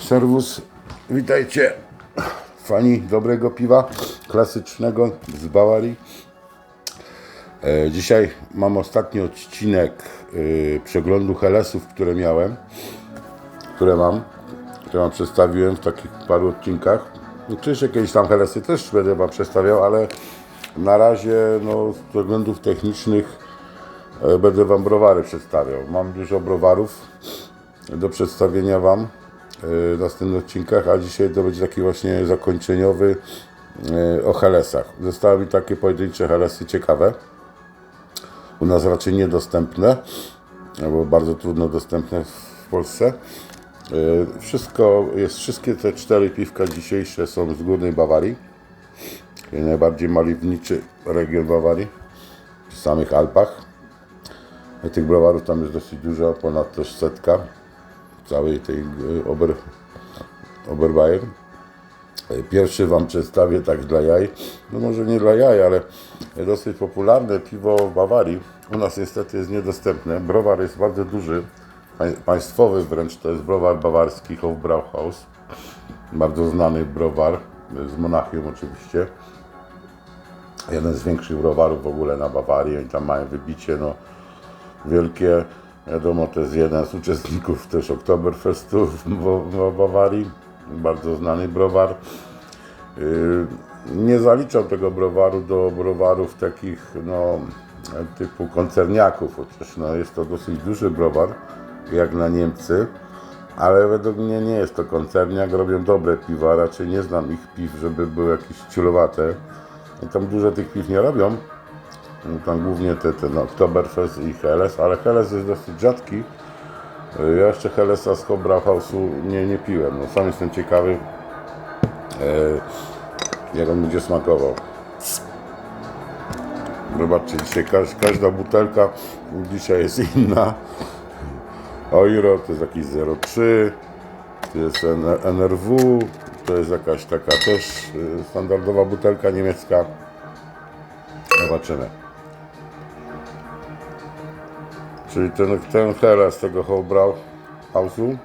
Serwus, witajcie. Fani dobrego piwa, klasycznego z Bawarii. E, Dzisiaj mam ostatni odcinek e, przeglądu Helesów, które miałem, które mam, które wam przedstawiłem w takich paru odcinkach. Oczywiście jakieś tam Helesy też będę wam przedstawiał, ale na razie no, z względów technicznych e, będę wam browary przedstawiał. Mam dużo browarów do przedstawienia wam e, w następnych odcinkach, a dzisiaj to będzie taki właśnie zakończeniowy e, o Helesach. Zostały mi takie pojedyncze Helesy ciekawe u nas raczej niedostępne, albo bardzo trudno dostępne w Polsce. E, Wszystko jest, wszystkie te cztery piwka dzisiejsze są z Górnej Bawarii, najbardziej maliwniczy region Bawarii, w samych Alpach. Tych browarów tam jest dosyć dużo, ponad też setka całej tej e, Ober, Oberbayern. Pierwszy Wam przedstawię tak dla jaj. No może nie dla jaj, ale dosyć popularne piwo w Bawarii. U nas niestety jest niedostępne. Browar jest bardzo duży, pań- państwowy wręcz. To jest browar bawarski Hofbrauhaus. Bardzo znany browar, z Monachium oczywiście. Jeden z większych browarów w ogóle na Bawarii. Oni tam mają wybicie no, wielkie. Wiadomo, to jest jeden z uczestników też Oktoberfestu w, Bawarii. Bardzo znany browar. Yy, Nie zaliczam tego browaru do browarów takich no, typu koncerniaków, chociaż no, jest to dosyć duży browar, jak na Niemcy, ale według mnie nie jest to koncerniak, robią dobre piwa, raczej nie znam ich piw, żeby były jakieś ciulowate. I tam dużo tych piw nie robią, tam głównie te, te no, Oktoberfest i Helles, ale Helles jest dosyć rzadki. Ja jeszcze Hellesa z Hofbrauhausu nie, nie piłem. No, sam jestem ciekawy, e, jak on będzie smakował. Zobaczcie, dzisiaj każ, każda butelka dzisiaj jest inna. Oiro to jest jakiś 0,3, to jest NRW, to jest jakaś taka też y, standardowa butelka niemiecka. Zobaczymy. Czyli ten, ten Helles tego Hofbrauhausu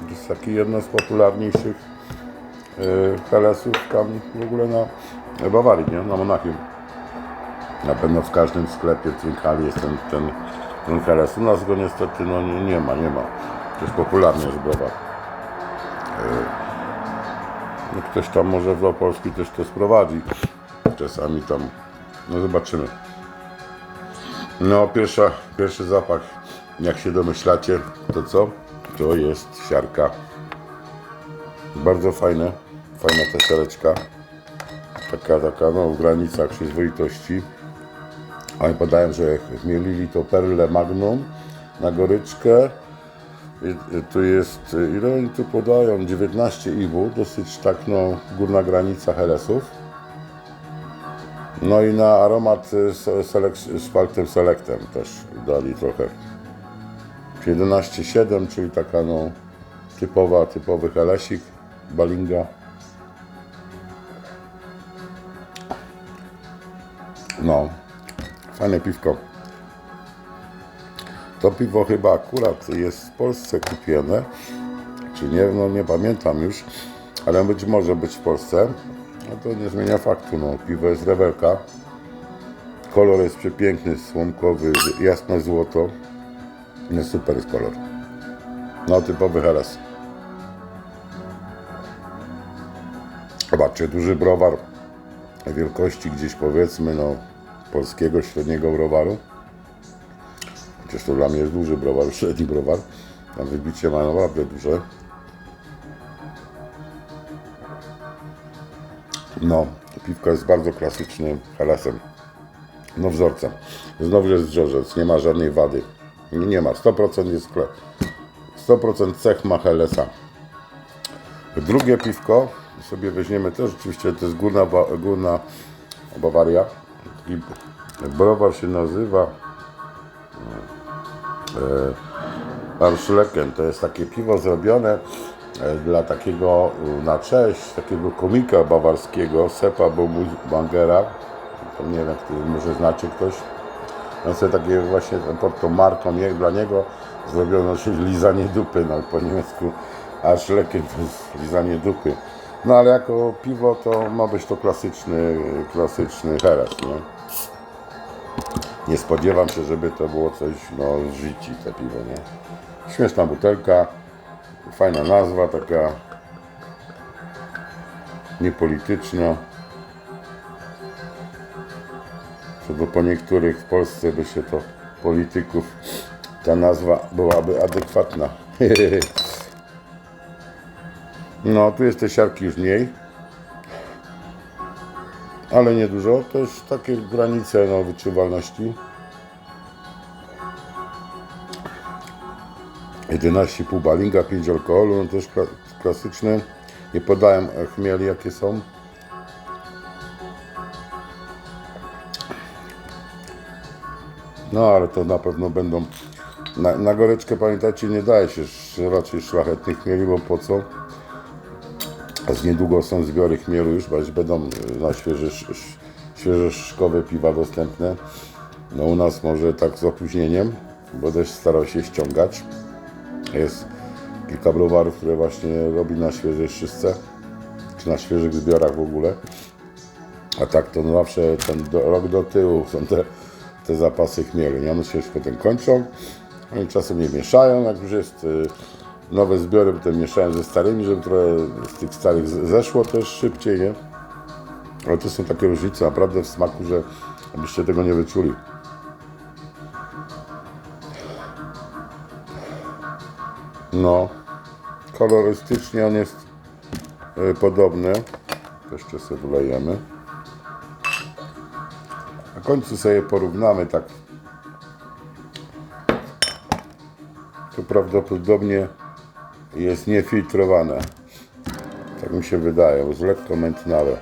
to jest taki jeden z popularniejszych y, Hellesów tam w ogóle na Bawarii, nie? na Monachium. Na pewno w każdym sklepie w Trinkali jest ten, ten, ten Helles. U nas go niestety no, nie, nie ma, nie ma. To jest popularny jest browar. No, ktoś tam może do Polski też to sprowadzi. Czasami tam, no zobaczymy. No, pierwsza, pierwszy zapach, jak się domyślacie, to co? To jest siarka. Bardzo fajne, fajna ta siareczka. Taka, taka, no, w granicach przyzwoitości. Oni podają, że zmielili to perle magnum na goryczkę. I, tu jest, ile oni tu podają? 19 IBU, dosyć tak, no, górna granica Helesów. No i na aromat y, se- selek, z paltem selektem też dali trochę. 11,7, czyli taka no typowa, typowy helesik, balinga. No, fajne piwko. To piwo chyba akurat jest w Polsce kupione, czy nie, no nie pamiętam już, ale być może być w Polsce. No to nie zmienia faktu, no piwo jest rewelka. Kolor jest przepiękny, słomkowy, jasne złoto. No super jest kolor. No typowy Heles. Zobaczcie, duży browar wielkości gdzieś powiedzmy no polskiego średniego browaru. Chociaż to dla mnie jest duży browar, średni browar. Tam wybicie ma naprawdę duże. No, piwko jest bardzo klasycznym Helesem. No wzorcem. Znowu jest wzorzec, nie ma żadnej wady. Nie, ma, 100% jest sklep. 100% cech ma Helesa. Drugie piwko sobie weźmiemy też, oczywiście to jest górna, górna Bawaria. Taki browar się nazywa e, Arschlecken. To jest takie piwo zrobione e, dla takiego, e, na cześć takiego komika bawarskiego, Sepa Bangera. Nie wiem, który może znacie ktoś. On sobie takie właśnie tą marką jak dla niego zrobiono, lizanie dupy, no po niemiecku aż lekkie to jest lizanie dupy. No ale jako piwo to ma być to klasyczny, klasyczny heres, nie? Nie spodziewam się, żeby to było coś, no, z życi te piwo, nie? Śmieszna butelka, fajna nazwa, taka niepolityczna. Co do po niektórych w Polsce by się to polityków ta nazwa byłaby adekwatna. No, tu jest tej siarki już mniej. Ale nie dużo, to jest takie granice no, wyczuwalności. 11,5 balinga, 5 alkoholu, no też kla- klasyczne. Nie podałem e, chmieli jakie są. No ale to na pewno będą. Na, na goryczkę pamiętajcie nie daje się raczej szlachetnych chmieli, bo po co? A z niedługo są zbiory chmielu już, bo będą e, na świeże, świeże szkowe piwa dostępne. No u nas może tak z opóźnieniem, bo też starał się ściągać. Jest kilka browarów, które właśnie robi na świeżej szyszce, czy na świeżych zbiorach w ogóle. A tak to no zawsze ten do, rok do tyłu są te, te zapasy chmielu. Nie? One się już potem kończą. Oni czasem nie mieszają, jak już jest y, nowe zbiory, potem mieszają ze starymi, żeby trochę z tych starych zeszło też szybciej, nie? Ale to są takie różnice naprawdę w smaku, że abyście tego nie wyczuli. No, kolorystycznie on jest y, podobny. To Jeszcze sobie wylejemy. Na końcu sobie porównamy tak. To prawdopodobnie jest niefiltrowane. Tak mi się wydaje, bo jest lekko mętnawe.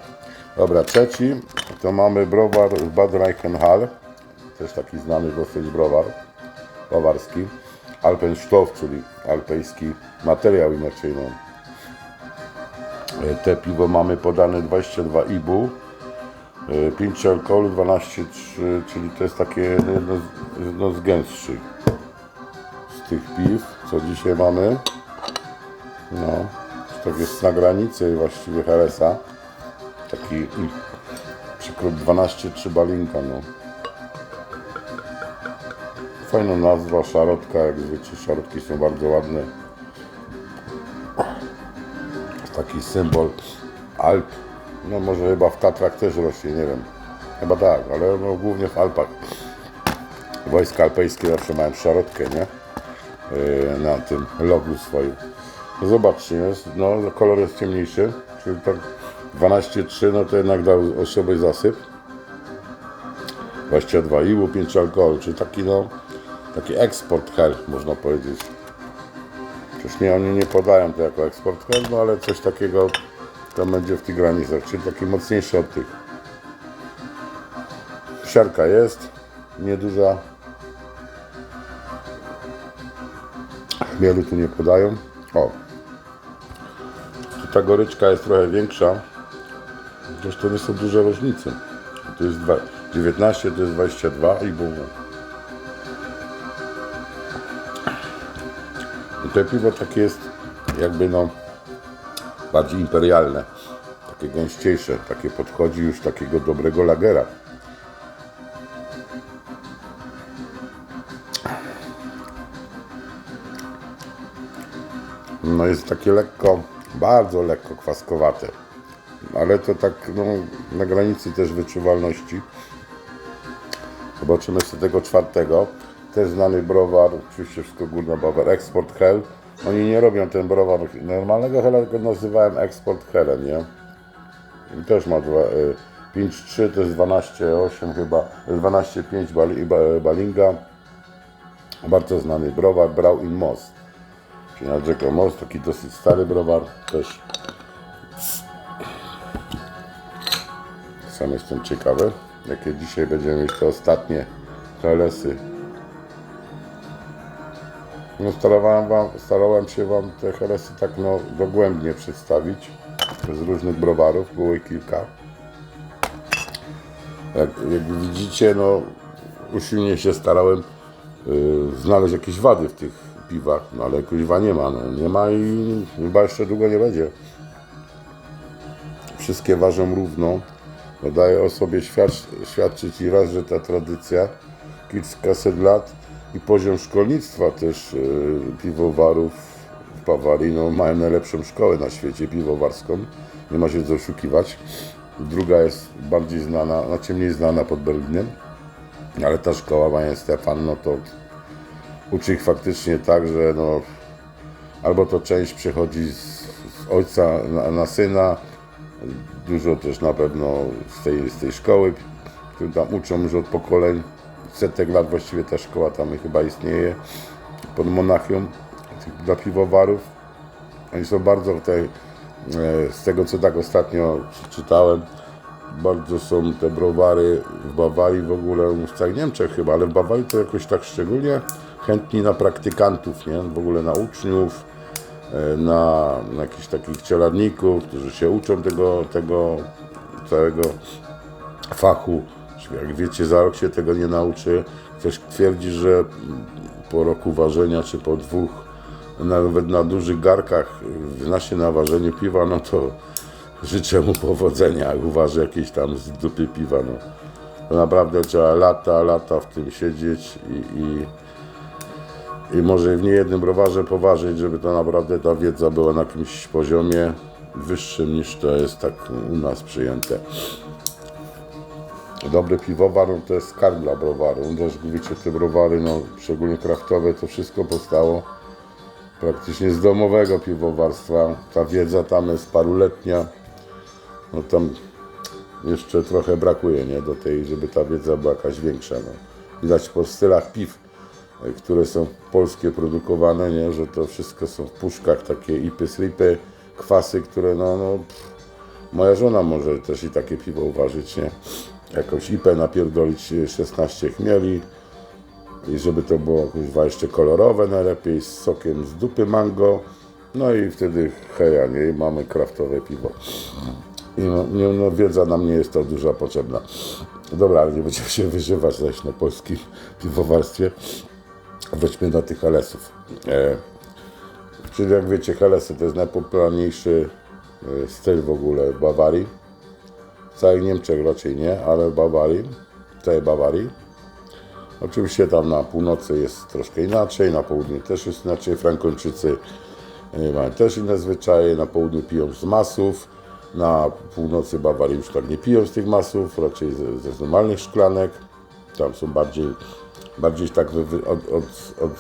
Dobra, trzeci to mamy browar z Bad Reichenhall. Też taki znany dosyć browar bawarski. Alpenstoff, czyli alpejski materiał inaczej. No. E, Te piwo mamy podane 22 IBU, 5 alkoholu, 12,3, czyli to jest takie jedno z, jedno z gęstszych z tych piw, co dzisiaj mamy. No, tak jest na granicy właściwie Heresa. Taki przykrót 12,3 balinka, no. Fajna nazwa, szarotka, jak wiecie, szarotki są bardzo ładne. Taki symbol Alp. No może chyba w Tatrach też rośnie, nie wiem. Chyba tak, ale no, głównie w Alpach. Wojska alpejskie zawsze mają szarotkę, nie? Yy, na tym logu swoim. Zobaczcie, jest, no kolor jest ciemniejszy, czyli tak 12,3, no to jednak dał osoby zasyp. 22 iłu, 5 alkohol, czyli taki no, taki eksport hel, można powiedzieć. Przecież nie, oni nie podają to jako eksport hel, no ale coś takiego to będzie w tych granicach, czyli taki mocniejszy od tych. Siarka jest, nieduża. Chmielu tu nie podają. O, tu ta goryczka jest trochę większa. To nie są duże różnice. To jest dwa- 19, to jest 22 i było. To piwo takie jest jakby no bardziej imperialne. Takie gęściejsze, takie podchodzi już takiego dobrego lagera. No jest takie lekko, bardzo lekko kwaskowate. Ale to tak no, na granicy też wyczuwalności. Zobaczymy sobie tego czwartego. Też znany browar, oczywiście wszystko Górna Bawar, Export Hell. Oni nie robią ten browar normalnego hela, tylko nazywałem Export Hell, nie? I też ma dwa, y, 5,3 to jest 12,8 chyba, 12,5 bali, ba- Balinga. Bardzo znany browar, Brau in Moss. Czyli na rzeką Most, taki dosyć stary browar, też sam jestem ciekawy, jakie dzisiaj będziemy mieć te ostatnie helesy. No starałem, wam, starałem się Wam te helesy tak no dogłębnie przedstawić z różnych browarów, było ich kilka. Jak, jak widzicie, no usilnie się starałem y, znaleźć jakieś wady w tych piwach, no ale kuźwa nie ma, no nie ma i chyba jeszcze długo nie będzie. Wszystkie ważą równo. No daje o sobie świadcz, świadczyć i raz, że ta tradycja kilkaset lat i poziom szkolnictwa też yy, piwowarów w Bawarii, no mają najlepszą szkołę na świecie piwowarską, nie ma się co oszukiwać. Druga jest bardziej znana, znaczy mniej znana pod Berlinem, ale ta szkoła Maja Stefan, no to uczy ich faktycznie tak, że no, albo to część przechodzi z, z ojca na, na syna, dużo też na pewno z tej, z tej szkoły, które tam uczą już od pokoleń, setek lat właściwie ta szkoła tam chyba istnieje, pod Monachium, dla piwowarów. Oni są bardzo tutaj, e, z tego co tak ostatnio czytałem, bardzo są te browary w Bawarii w ogóle, w Niemczech chyba, ale w Bawarii to jakoś tak szczególnie chętni na praktykantów, nie? W ogóle na uczniów, e, na, na jakichś takich czeladników, którzy się uczą tego, tego całego fachu. Jak wiecie, za rok się tego nie nauczy. Ktoś twierdzi, że po roku ważenia, czy po dwóch, nawet na dużych garkach zna się na ważeniu piwa, no to życzę mu powodzenia, jak uważy jakieś tam z dupy piwa. No. To naprawdę trzeba lata, lata w tym siedzieć i, i, i może w niejednym browarze poważyć, żeby to naprawdę ta wiedza była na jakimś poziomie wyższym niż to jest tak u nas przyjęte. Dobry piwowar to jest skarb dla browaru. Też wiecie, te browary, no, szczególnie kraftowe, to wszystko powstało praktycznie z domowego piwowarstwa. Ta wiedza tam jest paruletnia. No tam jeszcze trochę brakuje, nie? Do tej, żeby ta wiedza była jakaś większa. No. Widać po stylach piw, e, które są polskie produkowane, nie? Że to wszystko są w puszkach takie ipy, slipy, kwasy, które no, no pff, moja żona może też i takie piwo uważać, nie? Jakąś ipę napierdolić e, 16 chmieli i żeby to było kuźwa jeszcze kolorowe najlepiej, z sokiem z dupy mango, no i wtedy heja, nie? Mamy kraftowe piwo. I no, nie, no, wiedza nam nie jest to duża potrzebna. Dobra, ale nie będziemy się wyżywać zaś na polskim piwowarstwie. Wróćmy do tych Helesów. E, czyli jak wiecie, Helesy to jest najpopularniejszy e, styl w ogóle Bawarii. W całych Niemczech raczej nie, ale w Bawarii, w całej Bawarii. Oczywiście tam na północy jest troszkę inaczej, na południu też jest inaczej. Frankończycy e, mają też inne zwyczaje, na południu piją z masów, na północy Bawarii już tak nie piją z tych masów, raczej ze, ze normalnych szklanek. Tam są bardziej, bardziej tak wy, wy, od, od,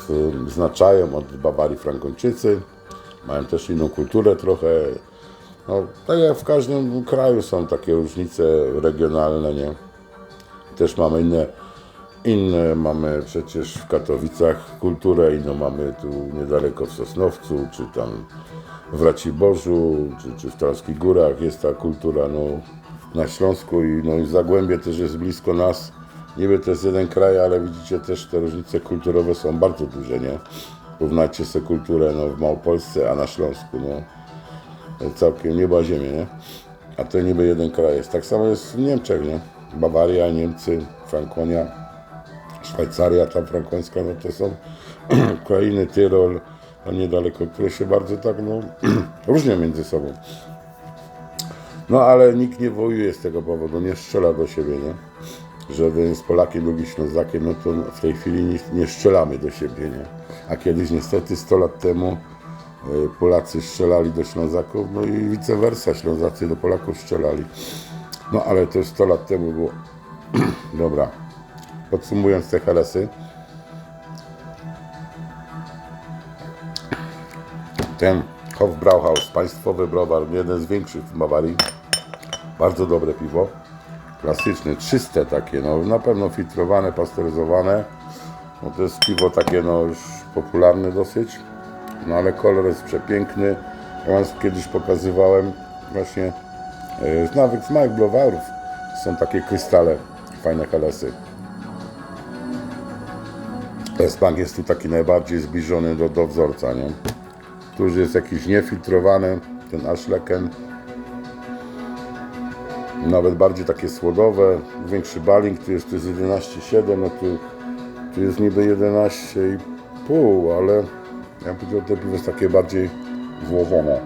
odznaczają od Bawarii Frankończycy. Mają też inną kulturę trochę. No, tak jak w każdym kraju są takie różnice regionalne, nie? Też mamy inne, inne mamy przecież w Katowicach kulturę, inną mamy tu niedaleko w Sosnowcu, czy tam w Raciborzu, czy, czy w Tarskich Górach jest ta kultura, no na Śląsku i, no, i Zagłębie też jest blisko nas. Niby to jest jeden kraj, ale widzicie też te różnice kulturowe są bardzo duże, nie? Porównajcie sobie kulturę no, w Małopolsce, a na Śląsku, no całkiem nieba ziemię, nie? A to niby jeden kraj jest. Tak samo jest w Niemczech, nie? Bawaria, Niemcy, Frankonia, Szwajcaria, tam frankońska, no to są krainy, Tyrol, tam niedaleko, które się bardzo tak, no, różnią między sobą. No ale nikt nie wojuje z tego powodu, nie strzela do siebie, nie? Że jeden jest Polakiem, drugi Ślązakiem, no to w tej chwili nie, nie strzelamy do siebie, nie? A kiedyś niestety 100 lat temu Polacy strzelali do Ślązaków, no i vice versa, Ślązacy do Polaków strzelali. No ale to już 100 lat temu było. Dobra. Podsumując te helesy. Ten Hofbrauhaus, państwowy browar, jeden z większych w Bawarii. Bardzo dobre piwo. Klasyczne, czyste takie, no na pewno filtrowane, pasteryzowane. No to jest piwo takie no już popularne dosyć. No ale kolor jest przepiękny. Ja wam kiedyś pokazywałem właśnie z nawet z małych browarów są takie krystale, fajne helesy. Espank jest tu taki najbardziej zbliżony do, do wzorca, nie? Tu już jest jakiś niefiltrowany, ten Ashlecken. Nawet bardziej takie słodowe, większy baling, tu jest, tu jest 11,7, no tu, tu jest niby 11,5, ale Ja bym powiedział, te piwo jest takie bardziej złożone.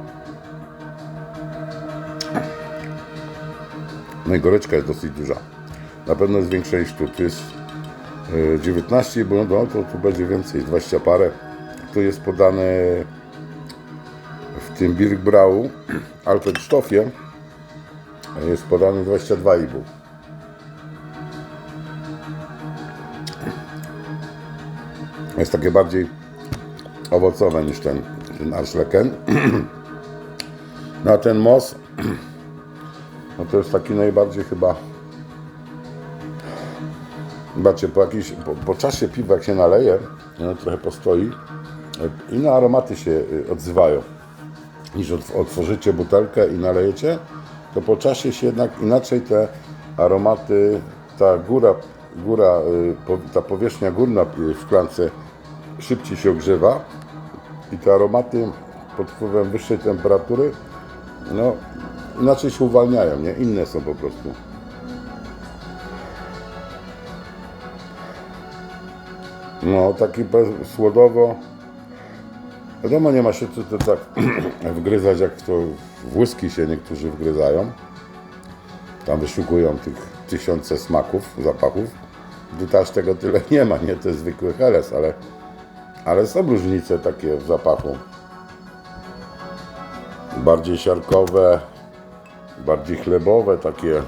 No i goryczka jest dosyć duża. Na pewno jest większa niż tu. Tu jest e, 19, bo no to tu będzie więcej, 20 parę. Tu jest podane w tym Birkbrau Alpenstoffie jest podane 22,5. Jest takie bardziej owocowe niż ten, ten Arschlecken. No ten Moss no to jest taki najbardziej chyba Zobaczcie, po, jakiś, po, po czasie piwa jak się naleje, no, trochę postoi, inne aromaty się y, odzywają. Niż ot- otworzycie butelkę i nalejecie, to po czasie się jednak inaczej te aromaty, ta góra, góra y, ta powierzchnia górna y, w szklance szybciej się ogrzewa i te aromaty pod wpływem wyższej temperatury, no inaczej się uwalniają, nie? Inne są po prostu. No, taki słodowo. Wiadomo, nie ma się co to tak wgryzać, jak to w whisky się niektórzy wgryzają. Tam wyszukują tych tysiące smaków, zapachów. Tutaj aż tego tyle nie ma, nie? To jest zwykły heles, ale, ale są różnice takie w zapachu. Bardziej siarkowe, bardziej chlebowe, takie.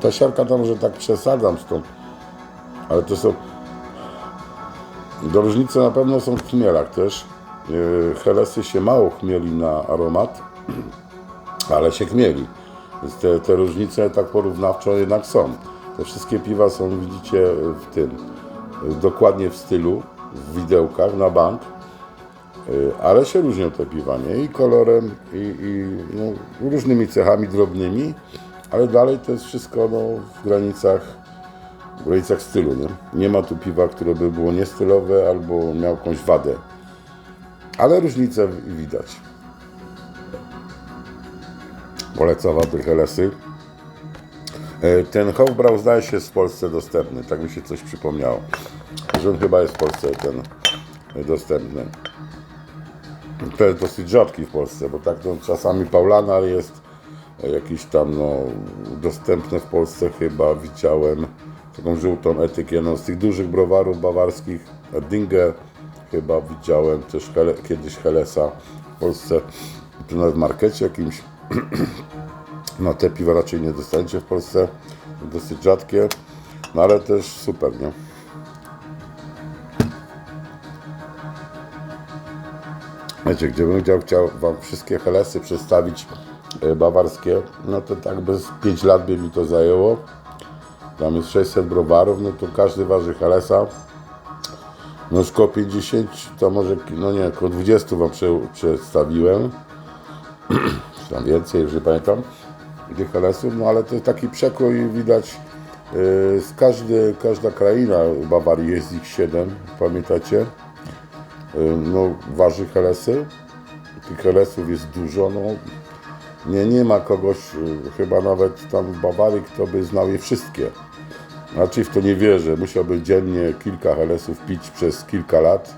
Ta siarka to może tak przesadzam z ale to są do różnicy na pewno są w chmielach też. Yy, Helesy się mało chmieli na aromat, ale się chmieli. Więc te, te różnice tak porównawczo jednak są. Te wszystkie piwa są, widzicie, w tym, dokładnie w stylu, w widełkach na bank, Yy, ale się różnią te piwa, nie? I kolorem, i, i no, różnymi cechami drobnymi, ale dalej to jest wszystko no, w granicach w granicach stylu, nie? Nie ma tu piwa, które by było niestylowe albo miał jakąś wadę. Ale różnice w- widać. Polecam wam te Helesy. E, Ten Hofbrau zdaje się jest w Polsce dostępny, tak mi się coś przypomniało. Że on chyba jest w Polsce ten e, dostępny. To jest dosyć rzadki w Polsce, bo tak czasami Paulanar jest e, jakiś tam no, dostępny w Polsce chyba widziałem taką żółtą etykieną z tych dużych browarów bawarskich Dinger chyba widziałem też Hele, kiedyś Helesa w Polsce tu nawet w markecie jakimś no te piwa raczej nie dostaniecie w Polsce dosyć rzadkie no ale też super nie Wiecie, gdybym chciał, chciał Wam wszystkie Helesy przedstawić e, bawarskie, no to tak bez 5 lat by mi to zajęło. Tam jest 600 browarów, no to każdy waży Helesa. No już koło 50, to może, no nie, koło 20 Wam prze, przedstawiłem. Czy tam więcej, już nie pamiętam, Helesów, no ale to taki przekrój widać e, z każdy, każda kraina Bawarii jest ich 7, pamiętacie? no, waży helesy. Tych helesów jest dużo. No. Nie, nie ma kogoś, y, chyba nawet tam w Bawarii, kto by znał je wszystkie. Znaczy w to nie wierzę. Musiałby dziennie kilka helesów pić przez kilka lat.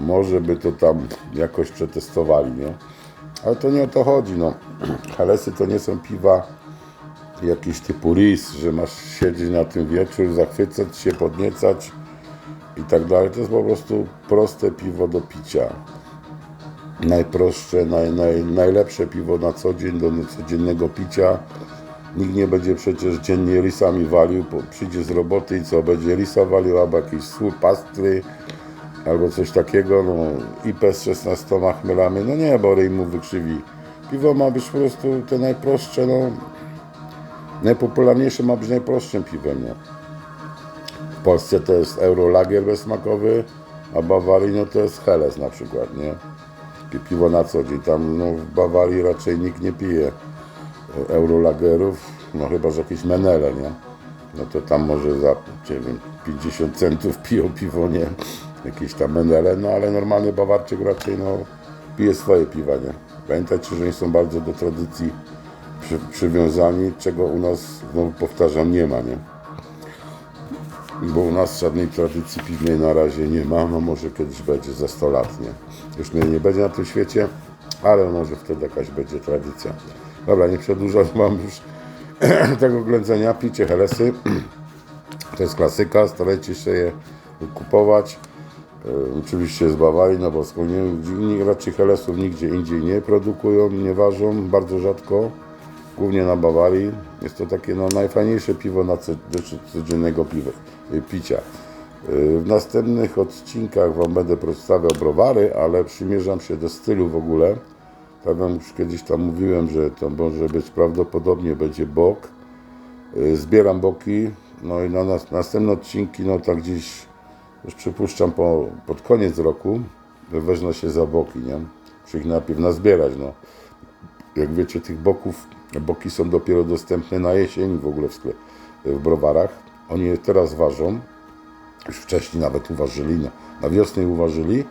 Może by to tam jakoś przetestowali, nie? Ale to nie o to chodzi, no. Helesy to nie są piwa jakieś typu ris, że masz siedzieć na tym wieczór, zachwycać się, podniecać i tak dalej. To jest po prostu proste piwo do picia. Najprostsze, naj, naj, najlepsze piwo na co dzień, do codziennego picia. Nikt nie będzie przecież dziennie risami walił, przyjdzie z roboty i co, będzie risa walił, albo jakieś słód pastry, albo coś takiego, no IP z 16 chmielami, no nie, bo ryj mu wykrzywi. Piwo ma być po prostu te najprostsze, no najpopularniejsze ma być najprostszym piwem, nie? W Polsce to jest Eurolager bezsmakowy, a Bawarii no to jest Helles na przykład, nie? Pi- Piwo na co dzień. Tam no, w Bawarii raczej nikt nie pije e, Eurolagerów, no chyba, że jakieś menele, nie? No to tam może za, nie wiem, 50 centów piją piwo, nie? Jakieś tam menele, no ale normalny Bawarczyk raczej no pije swoje piwa, nie? Pamiętajcie, że oni są bardzo do tradycji przy, przywiązani, czego u nas, powtarzam, nie ma, nie? bo u nas żadnej tradycji piwnej na razie nie ma, no może kiedyś będzie za 100 lat, nie? Już mnie nie będzie na tym świecie, ale może wtedy jakaś będzie tradycja. Dobra, nie przedłużam, mam już tego ględzenia, picie helesy, to jest klasyka, starajcie się je kupować. E, Oczywiście z Bawarii, no bo skąd nie, raczej helesów nigdzie indziej nie produkują, nie ważą, bardzo rzadko, głównie na Bawarii. Jest to takie no, najfajniejsze piwo na codziennego piwa, y, picia. Y, W następnych odcinkach Wam będę przedstawiał browary, ale przymierzam się do stylu w ogóle. Tak Wam już kiedyś tam mówiłem, że to może być prawdopodobnie będzie bok. Y, Zbieram boki, no i na nas, następne odcinki, no tak gdzieś już przypuszczam po, pod koniec roku wezmę się za boki, nie? Muszę ich najpierw nazbierać, no. Jak wiecie, tych boków, boki są dopiero dostępne na jesień w ogóle w, w browarach. Oni je teraz ważą, już wcześniej nawet uważyli, na, na wiosnę uważyli,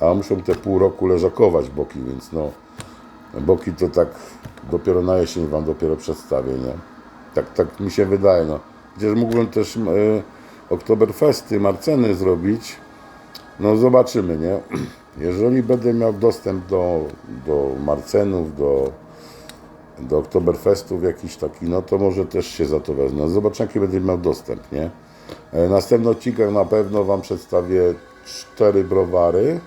a muszą te pół roku leżakować boki, więc no, boki to tak dopiero na jesień Wam dopiero przedstawię, nie? Tak, tak mi się wydaje, no. Chociaż mógłbym też e, Oktoberfesty, Marceny zrobić, no zobaczymy, nie? Jeżeli będę miał dostęp do, do Marcenów, do, do Oktoberfestów jakiś taki, no to może też się za to wezmę. Zobaczę, jaki będę miał dostęp, nie? E, Następny odcinek na pewno Wam przedstawię cztery browary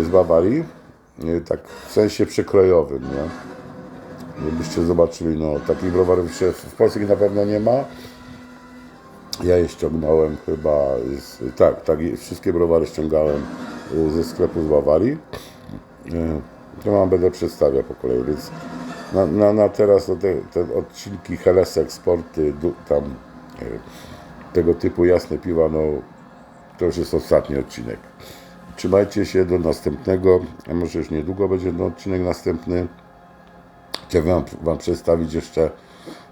e, z Bawarii, e, tak w sensie przykrojowym, nie? Żebyście zobaczyli, no takich browarów się w Polsce na pewno nie ma. Ja je ściągnąłem chyba, z, tak, tak, wszystkie browary ściągałem y, ze sklepu z Bawarii. Y, To Wam będę przedstawiał po kolei, więc na, na, na teraz to te, te odcinki Heles Eksporty, du- tam y, tego typu jasne piwa, no to już jest ostatni odcinek. Trzymajcie się do następnego, a może już niedługo będzie ten odcinek następny. Chciałbym wam, wam przedstawić jeszcze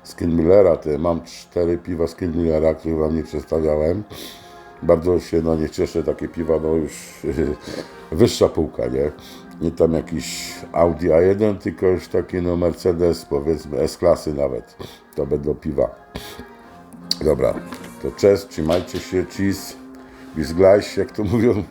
Skinmillera. Te, mam cztery piwa Skinmillera, których Wam nie przedstawiałem. Bardzo się na nie cieszę, takie piwa, no już wyższa półka, nie? Nie tam jakiś Audi A1, tylko już taki no Mercedes, powiedzmy S-klasy nawet. To będą piwa. Dobra, to cześć, trzymajcie się, cheese, bis gleich, jak to mówią.